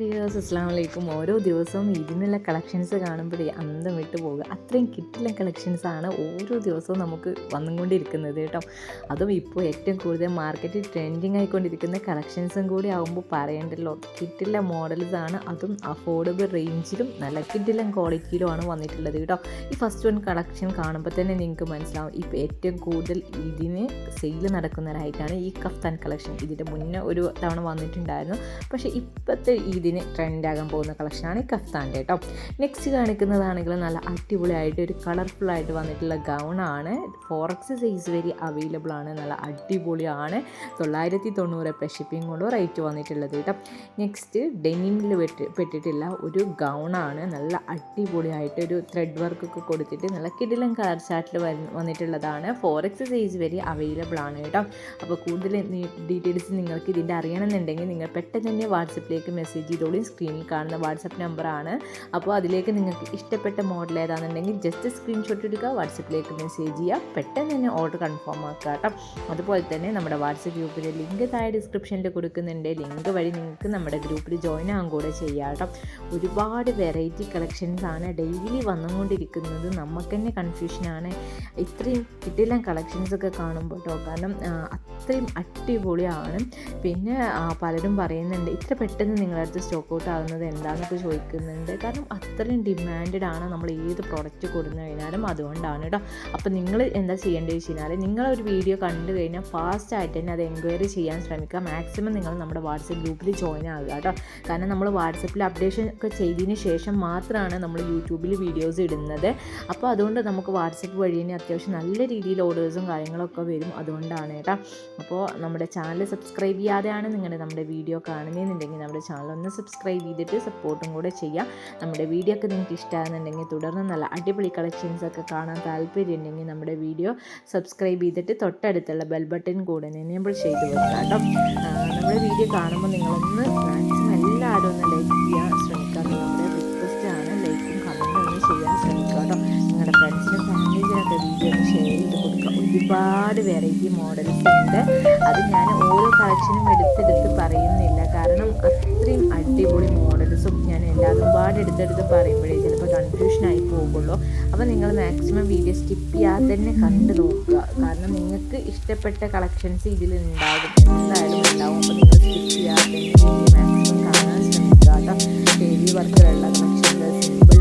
Dears അസ്സാം വലൈക്കും ഓരോ ദിവസവും ഇതിനുള്ള കളക്ഷൻസ് കാണുമ്പോഴേ അന്തം വിട്ടു പോകുക. അത്രയും കിട്ടില്ല കളക്ഷൻസാണ് ഓരോ ദിവസവും നമുക്ക് വന്നുകൊണ്ടിരിക്കുന്നത് കേട്ടോ. അതും ഇപ്പോൾ ഏറ്റവും കൂടുതൽ മാർക്കറ്റിൽ ട്രെൻഡിങ് ആയിക്കൊണ്ടിരിക്കുന്ന കളക്ഷൻസും കൂടി ആകുമ്പോൾ പറയണ്ടല്ലോ. കിട്ടില്ല മോഡൽസാണ് അതും അഫോർഡബിൾ റേഞ്ചിലും നല്ല കിട്ടില്ല ക്വാളിറ്റിയിലുമാണ് വന്നിട്ടുള്ളത് കേട്ടോ. ഈ ഫസ്റ്റ് വൺ കളക്ഷൻ കാണുമ്പോൾ തന്നെ നിങ്ങൾക്ക് മനസ്സിലാവും. ഇപ്പോൾ ഏറ്റവും കൂടുതൽ ഇതിന് സെയിൽ നടക്കുന്നവരായിട്ടാണ് ഈ കഫ്താൻ കളക്ഷൻ ഇതിന്റെ മുന്നേ ഒരു തവണ വന്നിട്ടുണ്ടായിരുന്നു. പക്ഷേ ഇപ്പോഴത്തെ ഇതിന് ട്രെൻഡാകാൻ പോകുന്ന കളക്ഷനാണ് ഈ കഫ്താന്റെ കേട്ടോ. നെക്സ്റ്റ് കാണിക്കുന്നതാണെങ്കിൽ നല്ല അടിപൊളിയായിട്ട് ഒരു കളർഫുൾ ആയിട്ട് വന്നിട്ടുള്ള ആണ്. ഫോറക്സ് സൈസ് വരെ അവൈലബിൾ ആണ്. നല്ല അടിപൊളിയാണ്. തൊള്ളായിരത്തി തൊണ്ണൂറ് പ്ലസ് ഷിപ്പിംഗ് കൊണ്ട് റേറ്റ് വന്നിട്ടുള്ളത് കേട്ടോ. നെക്സ്റ്റ് ഡെനിമിൽ പെട്ട് പെട്ടിട്ടുള്ള ഒരു ആണ്. നല്ല അടിപൊളിയായിട്ട് ഒരു ത്രെഡ് വർക്കൊക്കെ കൊടുത്തിട്ട് നല്ല കിടിലം കളർ ചാർട്ടിൽ വന്നിട്ടുള്ളതാണ്. ഫോറക്സ് സൈസ് വരെ അവൈലബിൾ ആണ് കേട്ടോ. അപ്പോൾ കൂടുതൽ ഡീറ്റെയിൽസ് നിങ്ങൾക്ക് ഇതിന്റെ അറിയണമെന്നുണ്ടെങ്കിൽ നിങ്ങൾ പെട്ടെന്ന് തന്നെ വാട്സപ്പിലേക്ക് മെസ്സേജ് ചെയ്തോളി. സ്ക്രീനിൽ കാണുന്ന വാട്സപ്പ് നമ്പറാണ് അപ്പോൾ അതിലേക്ക് നിങ്ങൾക്ക് ഇഷ്ടപ്പെട്ട മോഡൽ ഏതാണെന്നുണ്ടെങ്കിൽ ജസ്റ്റ് സ്ക്രീൻഷോട്ട് എടുക്കുക. വാട്സപ്പിലേക്ക് മെസ്സേജ് ചെയ്യുക. പെട്ടെന്ന് തന്നെ ഓർഡർ കൺഫേം ആക്കുക കേട്ടോ. അതുപോലെ തന്നെ നമ്മുടെ വാട്സപ്പ് ഗ്രൂപ്പിലെ ലിങ്ക് താഴെ ഡിസ്ക്രിപ്ഷനിൽ കൊടുക്കുന്നുണ്ട്. ലിങ്ക് വഴി നിങ്ങൾക്ക് നമ്മുടെ ഗ്രൂപ്പിൽ ജോയിൻ ആകും കൂടെ ചെയ്യാം കേട്ടോ. ഒരുപാട് വെറൈറ്റി കളക്ഷൻസ് ആണ് ഡെയിലി വന്നുകൊണ്ടിരിക്കുന്നത്. നമുക്ക് തന്നെ കൺഫ്യൂഷനാണ് ഇത്രയും കിട്ടില്ല കളക്ഷൻസൊക്കെ കാണുമ്പോൾ കേട്ടോ. കാരണം അത്രയും അടിപൊളിയാണ്. പിന്നെ പലരും പറയുന്നുണ്ട് ഇത്ര പെട്ടെന്ന് നിങ്ങളടുത്ത് സ്റ്റോക്ക് ഔട്ട് ആകുന്നത് എന്താണെന്നൊക്കെ ചോദിക്കുന്നുണ്ട്. കാരണം അത്രയും ഡിമാൻഡഡ് ആണ് നമ്മൾ ഏത് പ്രോഡക്റ്റ് കൊടുത്തു കഴിഞ്ഞാലും അതുകൊണ്ടാണ് കേട്ടോ. അപ്പോൾ നിങ്ങൾ എന്താ ചെയ്യേണ്ടത് വെച്ച് കഴിഞ്ഞാൽ നിങ്ങളൊരു വീഡിയോ കണ്ടു കഴിഞ്ഞാൽ ഫാസ്റ്റായിട്ട് തന്നെ അത് എൻക്വയറി ചെയ്യാൻ ശ്രമിക്കുക. മാക്സിമം നിങ്ങൾ നമ്മുടെ വാട്സപ്പ് ഗ്രൂപ്പിൽ ജോയിൻ ആകുക കേട്ടോ. കാരണം നമ്മൾ വാട്സപ്പിൽ അപ്ഡേഷൻ ഒക്കെ ചെയ്തതിന് ശേഷം മാത്രമാണ് നമ്മൾ യൂട്യൂബിൽ വീഡിയോസ് ഇടുന്നത്. അപ്പോൾ അതുകൊണ്ട് നമുക്ക് വാട്സപ്പ് വഴി തന്നെ അത്യാവശ്യം നല്ല രീതിയിൽ ഓർഡേഴ്സും കാര്യങ്ങളൊക്കെ വരും അതുകൊണ്ടാണ് കേട്ടോ. അപ്പോൾ നമ്മുടെ ചാനൽ സബ്സ്ക്രൈബ് ചെയ്യാതെയാണ് നിങ്ങളുടെ നമ്മുടെ വീഡിയോ കാണുന്നതെന്നുണ്ടെങ്കിൽ നമ്മുടെ ചാനൽ ഒന്ന് സബ്സ്ക്രൈബ് ചെയ്തിട്ട് സപ്പോർട്ടും കൂടെ ചെയ്യാം. നമ്മുടെ വീഡിയോ ഒക്കെ നിങ്ങൾക്ക് ഇഷ്ടമാകുന്നുണ്ടെങ്കിൽ തുടർന്ന് നല്ല അടിപൊളി കളക്ഷൻസ് ഒക്കെ കാണാൻ താല്പര്യം ഉണ്ടെങ്കിൽ നമ്മുടെ വീഡിയോ സബ്സ്ക്രൈബ് ചെയ്തിട്ട് തൊട്ടടുത്തുള്ള ബെൽ ബട്ടൺ കൂടെ എനേബിൾ ചെയ്ത് വെക്കാം കേട്ടോ. നമ്മുടെ വീഡിയോ കാണുമ്പോൾ നിങ്ങളൊന്ന് മാക്സിമം എല്ലാവരും ഒന്ന് ലൈക്ക് ചെയ്യാൻ ശ്രമിക്കുക. അത് നമ്മുടെ റിക്വസ്റ്റ് ആണ്. ലൈക്കും കമന്റും ഒന്ന് ചെയ്യാൻ ശ്രമിക്കുക കേട്ടോ. നിങ്ങളുടെ ഫ്രണ്ട്സിനും ഫാമിലീസിനൊക്കെ വീഡിയോ ഒന്ന് ഷെയർ ചെയ്ത് കൊടുക്കുക. ഒരുപാട് വെറൈറ്റി മോഡൽസ് ഉണ്ട്. അത് ഞാൻ ഓരോ കളക്ഷനും എടുത്തെടുത്ത് പറയുന്നില്ല. കാരണം അത്രയും അടിപൊളി മോഡൽസും ഞാൻ എല്ലാതും ഒരുപാട് എടുത്തെടുത്ത് പറയുമ്പോഴേ ചിലപ്പോൾ കൺഫ്യൂഷനായി പോകുള്ളൂ. അപ്പോൾ നിങ്ങൾ മാക്സിമം വീഡിയോ സ്കിപ്പ് ചെയ്യാതെ തന്നെ കണ്ടു നോക്കുക. കാരണം നിങ്ങൾക്ക് ഇഷ്ടപ്പെട്ട കളക്ഷൻസ് ഇതിൽ ഉണ്ടാകും. എന്തായാലും ഉണ്ടാവും. അപ്പോൾ നിങ്ങൾ സ്കിപ്പ് ചെയ്യാതെ തന്നെ മാക്സിമം കാണാൻ ശ്രമിക്കാത്ത കേട്ടോ. Heavy വർക്കുകളുള്ള collections simple